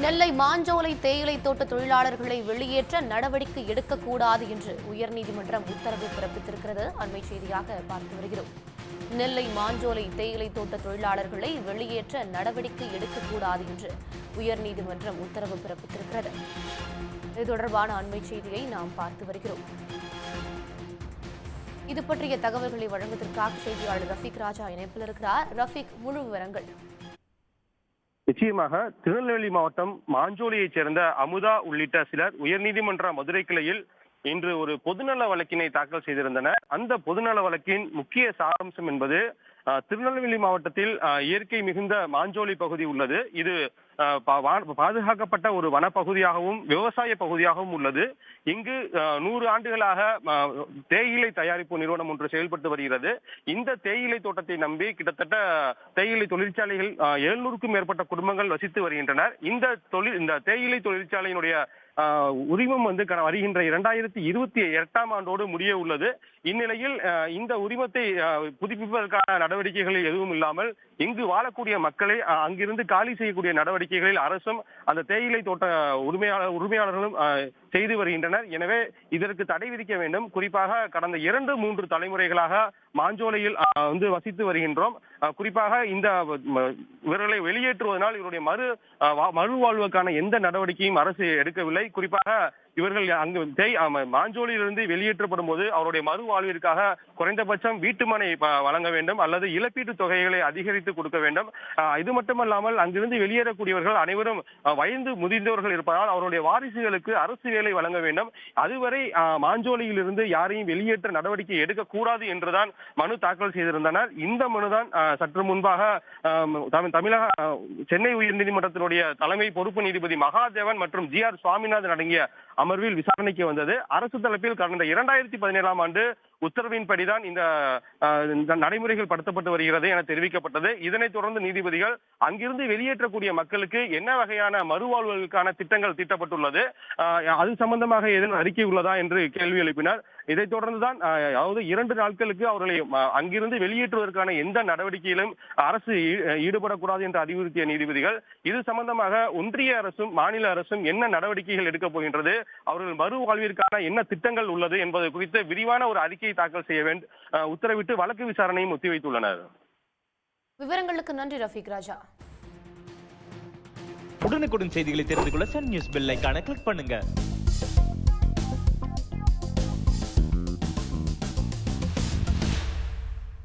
நெல்லை மாஞ்சோலை தேயிலை தோட்ட தொழிலாளர்களை வெளியேற்ற நடவடிக்கை எடுக்கக்கூடாது என்று உயர்நீதிமன்றம் உத்தரவு பிறப்பித்திருக்கிறது. அண்மை செய்தியாக பார்த்து வருகிறோம். நெல்லை மாஞ்சோலை தேயிலை தோட்ட தொழிலாளர்களை வெளியேற்ற நடவடிக்கை எடுக்கக்கூடாது என்று உயர்நீதிமன்றம் உத்தரவு பிறப்பித்திருக்கிறது. இது தொடர்பான அண்மை செய்தியை நாம் பார்த்து வருகிறோம். இது பற்றிய தகவல்களை வழங்குவதற்காக செய்தியாளர் ரஃபிக் ராஜா இணைப்பில் இருக்கிறார். ரஃபிக் முழு விவரங்கள். நிச்சயமாக திருநெல்வேலி மாவட்டம் மாஞ்சோலியைச் சேர்ந்த அமுதா உள்ளிட்ட சிலர் உயர்நீதிமன்ற மதுரை கிளையில் இன்று ஒரு பொதுநல வழக்கினை தாக்கல் செய்திருந்தனர். அந்த பொதுநல வழக்கின் முக்கிய சாராம்சம் என்பது திருநெல்வேலி மாவட்டத்தில் இயற்கை மிகுந்த மாஞ்சோலி பகுதி உள்ளது. இது பாதுகாக்கப்பட்ட ஒரு வனப்பகுதியாகவும் விவசாய பகுதியாகவும் உள்ளது. இங்கு அஹ், நூறு ஆண்டுகளாக தேயிலை தயாரிப்பு நிறுவனம் ஒன்று செயல்பட்டு வருகிறது. இந்த தேயிலை தோட்டத்தை நம்பி கிட்டத்தட்ட தேயிலை தொழிற்சாலைகள் எழுநூறுக்கும் மேற்பட்ட குடும்பங்கள் வசித்து வருகின்றனர். இந்த தொழில் இந்த தேயிலை தொழிற்சாலையினுடைய உரிமம் வந்து வருகின்ற இரண்டாயிரத்தி இருபத்தி எட்டாம் ஆண்டோடு முடிய உள்ளது. இந்நிலையில் இந்த உரிமத்தை புதுப்பிப்பதற்கான நடவடிக்கைகள் எதுவும் இல்லாமல் இங்கு வாழக்கூடிய மக்களை அங்கிருந்து காலி செய்யக்கூடிய நடவடிக்கைகளில் அரசும் அந்த தேயிலை தோட்ட உரிமையாளர் உரிமையாளர்களும் செய்து வருகின்றனர். எனவே இதற்கு தடை விதிக்க வேண்டும். குறிப்பாக கடந்த இரண்டு மூன்று தலைமுறைகளாக மாஞ்சோலையில் வந்து வசித்து வருகின்றோம். குறிப்பாக இந்த இவர்களை வெளியேற்றுவதனால் இவருடைய மறு மறுவாழ்வுக்கான எந்த நடவடிக்கையும் அரசு எடுக்கவில்லை. குறிப்பாக இவர்கள் அங்கு மாஞ்சோலியிலிருந்து வெளியேற்றப்படும் போது அவருடைய மறுவாழ்விற்காக குறைந்தபட்சம் வீட்டுமனை ப- வழங்க வேண்டும் அல்லது இழப்பீட்டு தொகைகளை அதிகரித்து கொடுக்க வேண்டும். இது மட்டுமல்லாமல் அங்கிருந்து வெளியேறக்கூடியவர்கள் அனைவரும் ஆஹ், வயது முதிர்ந்தவர்கள் இருப்பதால் அவருடைய வாரிசுகளுக்கு அரசு வேலை வழங்க வேண்டும். அதுவரை மாஞ்சோலியிலிருந்து யாரையும் வெளியேற்ற நடவடிக்கை எடுக்கக்கூடாது என்றுதான் மனு தாக்கல் செய்திருந்தனர். இந்த மனுதான் சற்று முன்பாக தமிழக சென்னை உயர்நீதிமன்றத்தினுடைய தலைமை பொறுப்பு நீதிபதி மகாதேவன் மற்றும் ஜி ஆர் சுவாமிநாதன் அடங்கிய அமர்வில் விசாரணைக்கு வந்தது. அரசு தரப்பில் கடந்த இரண்டாயிரத்தி பதினேழாம் ஆண்டு உத்தரவின்படிதான் இந்த இந்த நடைமுறைகள் படுத்தப்பட்டு வருகிறது என தெரிவிக்கப்பட்டது. இதனைத் தொடர்ந்து நீதிபதிகள் அங்கிருந்து வெளியேற்றக்கூடிய மக்களுக்கு என்ன வகையான மறுவாழ்வுகளுக்கான திட்டங்கள் தீட்டப்பட்டுள்ளது? அது சம்பந்தமாக ஏதேனும் அறிக்கை உள்ளதா என்று கேள்வி எழுப்பினார். இதைத் தொடர்ந்துதான் அதாவது இரண்டு நாட்களுக்கு அவர்களை அங்கிருந்து வெளியேற்றுவதற்கான எந்த நடவடிக்கையிலும் அரசு ஈடுபடக்கூடாது என்று அறிவுறுத்திய நீதிபதிகள் இது சம்பந்தமாக ஒன்றிய அரசும் மாநில அரசும் என்ன நடவடிக்கைகள் எடுக்கப் போகின்றது? அவர்கள் மறுவாழ்விற்கான என்ன திட்டங்கள் உள்ளது என்பது குறித்து விரிவான ஒரு அறிக்கை அறிக்கையை தாக்கல் செய்ய வேண்டும் உத்தரவிட்டு வழக்கு விசாரணையும் ஒத்திவைத்துள்ளனர். விவரங்களுக்கு நன்றி ரஃபீக் ராஜா. உடனுக்குடன் செய்திகளை தெரிந்து கொள்ள சன் நியூஸ் பெல் ஐகானை கிளிக் பண்ணுங்க.